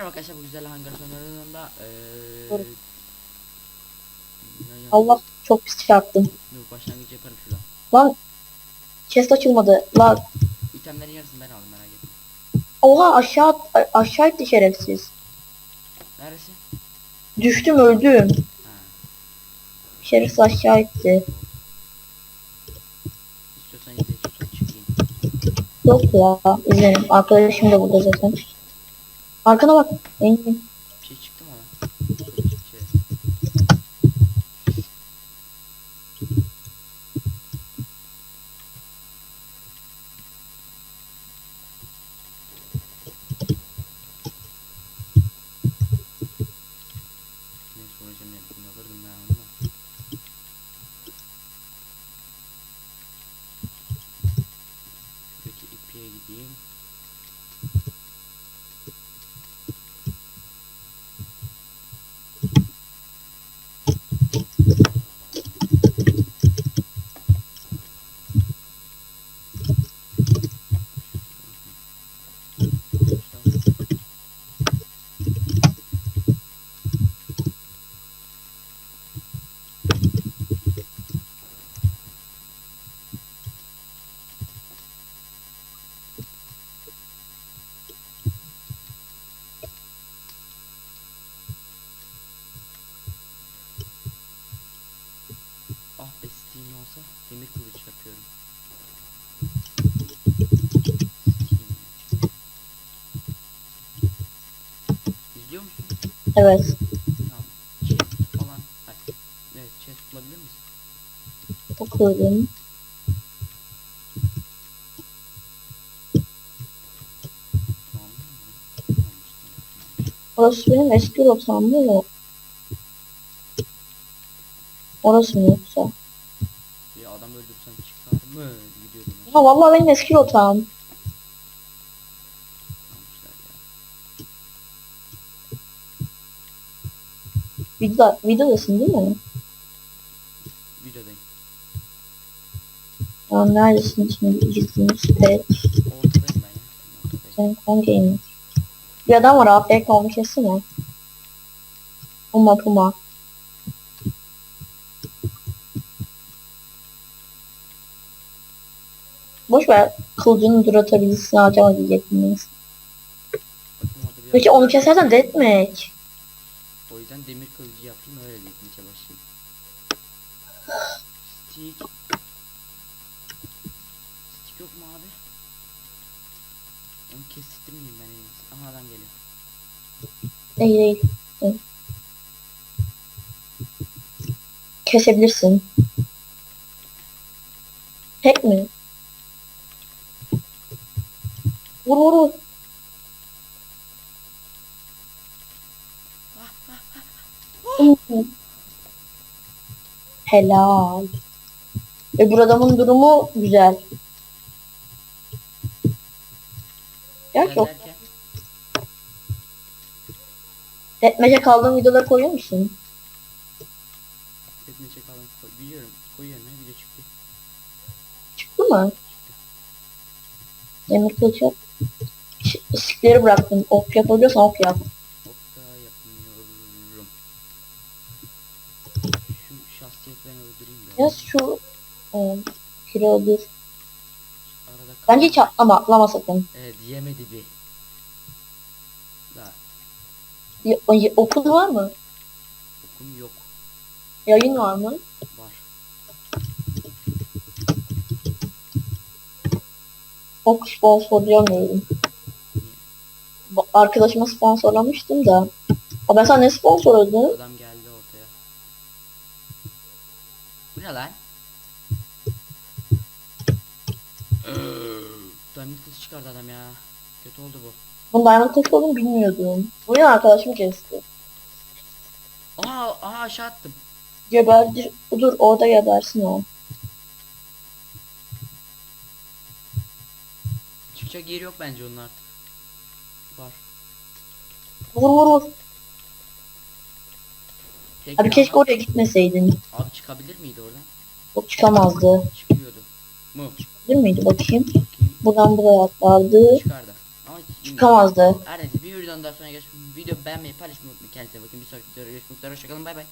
arkadaşlar bu güzel hangar sonlarında ne- Allah çok pis çarptım. Dur başlangıç yaparım şurada. Lan chest açılmadı. Lan İtemlerin yarısını ben aldım merak etme. oha aşağı a- aşağı etti şerefsiz. Neresi? Düştüm öldüm. Ha. Şerefsiz aşağı etti. İstiyorsan izle istiyorsan çıkayım. Yok ya izlerim. Arkadaşım da burada zaten. Arkana bak. Engin. Olsa demir kılıç yapıyorum. İzliyor musun? Evet. Tamam. Chest falan. Ay. Evet chest bulabilir misin? Bakıyorum. Orası benim eski rotam mı? Orası mı yoksa? Adam öldürsen çıksar mı? Gidiyordum. Ha vallahi benim eski rotam. Almışlar ya. Video, videodasın değil mi? Videodayım. Ya neredesin şimdi gittiğimiz evet. Ortadayım ben ya. Tam ortadayım. Senin hangi Bir adam var AFK onu kessene. Puma puma. Boş ver. Kılıcını dur atabilirsin acaba diyecektim neyse. Peki onu kesersen deathmatch. O yüzden demir kılıcı yapayım öyle gitmeye başlayayım. Stick. Stick yok mu abi? Onu kestirmeyeyim ben en iyisi. Aha adam geliyor. Değil değil. değil. Kesebilirsin. Tek mi? Vur vur vur. Helal. Öbür adamın durumu güzel. Ya çok. Deathmatch'e kaldığın videoları koyuyor musun? etme çakalım. Koy, biliyorum. Koyuyorum ya video çıktı. Çıktı mı? Demir kılıç yap. Ş- Sikleri bıraktım. Ok yapabiliyorsan ok yap. Okta yapmıyorum. Şu şahsiyet ben öldüreyim de. Ya şu e, kilo kal- Bence hiç atlama atlama sakın. Evet diyemedi bir. La Y- y- okun var mı? okum yok. Yayın var mı? Var. Ok sponsorlayamıyorum. Arkadaşıma sponsorlamıştım da. O ben sana ne sponsorladım? Adam geldi ortaya. Bu ne lan? Diamond kılıç çıkardı adam ya. Kötü oldu bu. Bunun diamond kılıç olduğunu bilmiyordum. Bu yine arkadaşım kesti. Aa, aa aşağı attım. Geberdir. Dur orada gebersin o. Çıkacak yeri yok bence onun artık. Var. Vur vur vur. Tek Abi keşke oraya gitmeseydin. Abi çıkabilir miydi oradan? Çok çıkamazdı. Çıkıyordu. Mu. Değil miydi bakayım. Bakayım. Buradan buraya atlardı. Çıkardı. Ama. Çıkamazdı. Her neyse bir videodan daha sonra görüşmek Video beğenmeyi paylaşmayı unutmayın. Kendinize bakın. Bir sonraki videoda görüşmek üzere. Hoşçakalın. Bay bay.